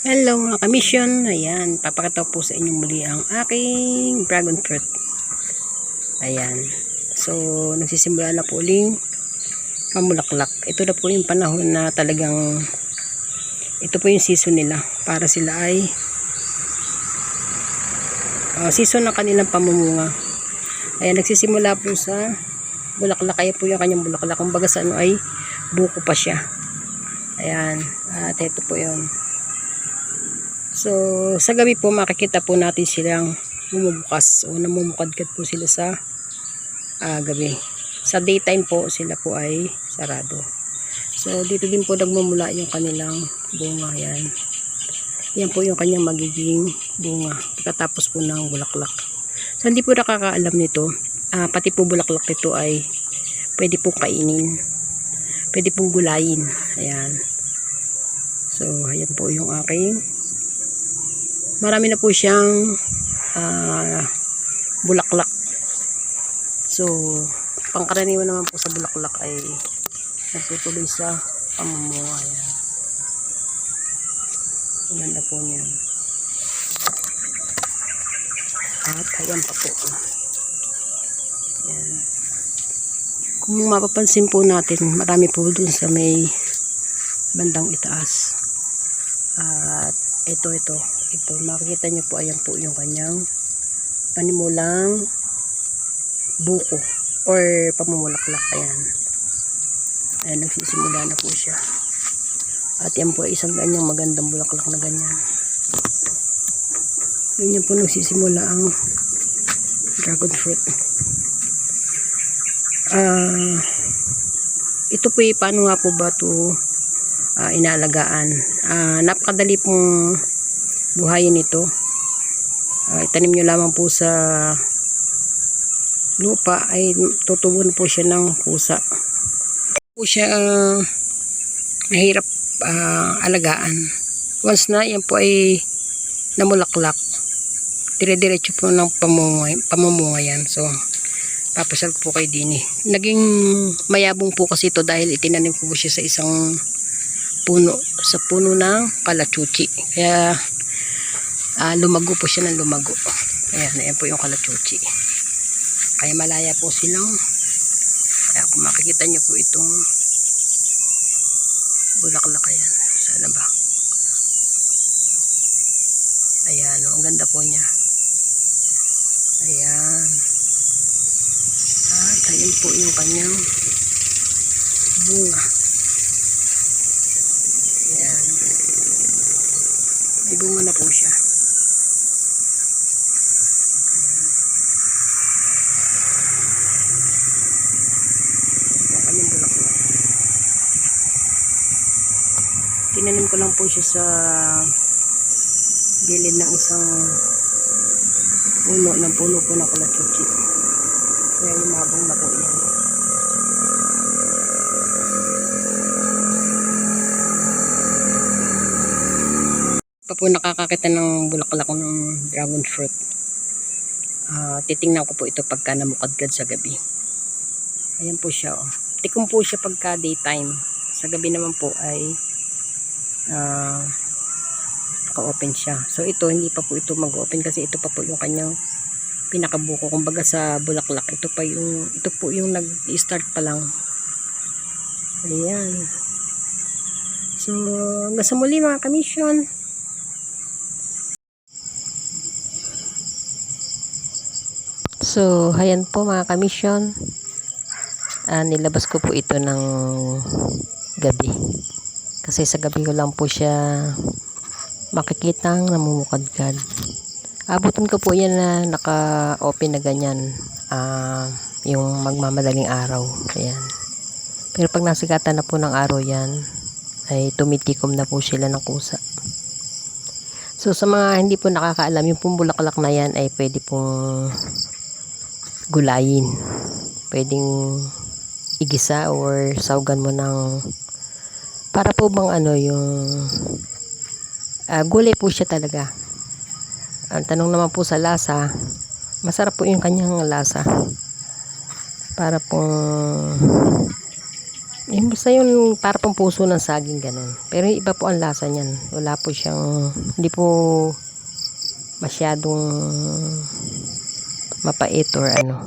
Hello mga kamisyon. Ayan, papakita po sa inyong muli ang aking dragon fruit. Ayan. So, nagsisimula na po uling mamulaklak. Ito na po yung panahon na talagang ito po yung season nila para sila ay uh, season ng kanilang pamumunga. Ayan, nagsisimula po sa bulaklak. Kaya po yung kanyang bulaklak. Kumbaga sa ano ay buko pa siya. Ayan. At ito po yun. So, sa gabi po makikita po natin silang bumubukas o namumukadkad po sila sa ah, gabi. Sa daytime po sila po ay sarado. So, dito din po nagmumula yung kanilang bunga. Yan. Yan po yung kanyang magiging bunga. Pagkatapos po ng bulaklak. So, hindi po nakakaalam nito. ah, pati po bulaklak nito ay pwede po kainin. Pwede pong gulayin. Ayan. So, ayan po yung aking marami na po siyang ah, bulaklak. So, pangkaraniwan naman po sa bulaklak ay nagtutuloy sa pamumuha. Ayan. Ang po niyan. At ayan pa po. Ayan. Kung mapapansin po natin, marami po dun sa may bandang itaas. At ito, ito, ito, makikita niyo po, ayan po yung kanyang panimulang buko or pamumulaklak, ayan. Ayan, nagsisimula na po siya. At yan po isang ganyang magandang bulaklak na ganyan. Ganyan po nagsisimula ang dragon fruit. Ah, ito po ay paano nga po ba to ah, inaalagaan. Ah, napakadali pong buhayin ito. Ah, itanim nyo lamang po sa lupa ay tutubo na po siya ng pusa. Po siya ah, mahirap ah, alagaan. Once na yan po ay namulaklak, dire-diretso po ng pamunga, pamumunga yan. So, papasal ko po kay Dini. Naging mayabong po kasi ito dahil itinanim ko po siya sa isang puno sa puno ng kalachuchi. Kaya ah, lumago po siya ng lumago. Ayan, ayan po yung kalachuchi. Kaya malaya po silang kaya kung makikita nyo po itong bulaklak ayan. Sana ba? Ayan, oh, ang ganda po niya. Ayan. At ayan po yung kanyang bunga. Ayan. May na po siya. Kanyang. Tinanim ko lang po siya sa gilid ng isang puno ng puno po na kalachuchi. Kaya lumabong na po yan. Pa po nakakakita ng bulaklak ng dragon fruit. Ah, titingnan ko po ito pagka namukadkad sa gabi. Ayan po siya. Oh. Tikom po siya pagka daytime. Sa gabi naman po ay ah, naka-open siya. So ito, hindi pa po ito mag-open kasi ito pa po yung kanyang pinakabuko. Kumbaga sa bulaklak, ito pa yung, ito po yung nag-start pa lang. Ayan. So, hanggang sa muli mga kamisyon. So, ayan po mga kamisyon. Ah, nilabas ko po ito ng gabi. Kasi sa gabi ko lang po siya makikitang namumukadkad. Abutin ko po yan na naka-open na ganyan. Ah, yung magmamadaling araw. Ayan. Pero pag nasikatan na po ng araw yan, ay tumitikom na po sila ng kusa. So, sa mga hindi po nakakaalam, yung pong bulaklak na yan ay pwede pong gulayin. Pwedeng igisa or saugan mo ng para po bang ano yung ah, gulay po siya talaga. Ang tanong naman po sa lasa, masarap po yung kanyang lasa. Para pong Yung basta yung para pang puso ng saging ganun. Pero iba po ang lasa niyan. Wala po siyang, hindi po masyadong mapait or ano.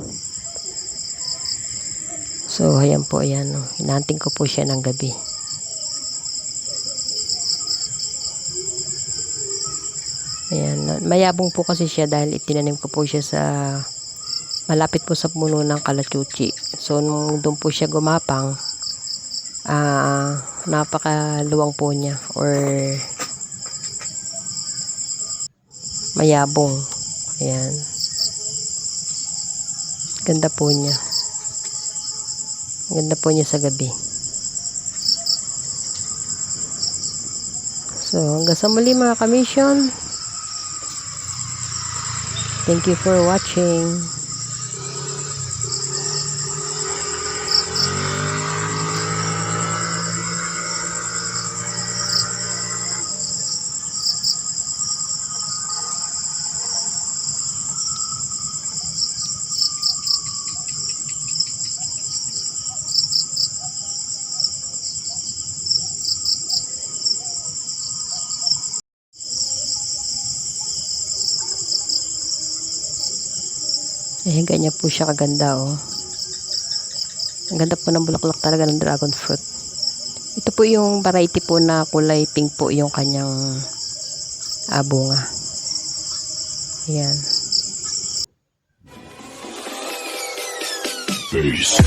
So, ayan po, ayan. Oh. Hinanting ko po siya ng gabi. Ayan. Mayabong po kasi siya dahil itinanim ko po siya sa malapit po sa puno ng kalachuchi. So, nung doon po siya gumapang, ah napakaluwang po niya or mayabong. Ayan. Ganda po niya. Ganda po niya sa gabi. So, hanggang sa muli mga kamisyon. Thank you for watching. Eh, ganyan po siya kaganda, oh. Ang ganda po ng bulaklak talaga ng dragon fruit. Ito po yung variety po na kulay pink po yung kanyang ah, bunga. Ayan. Peace.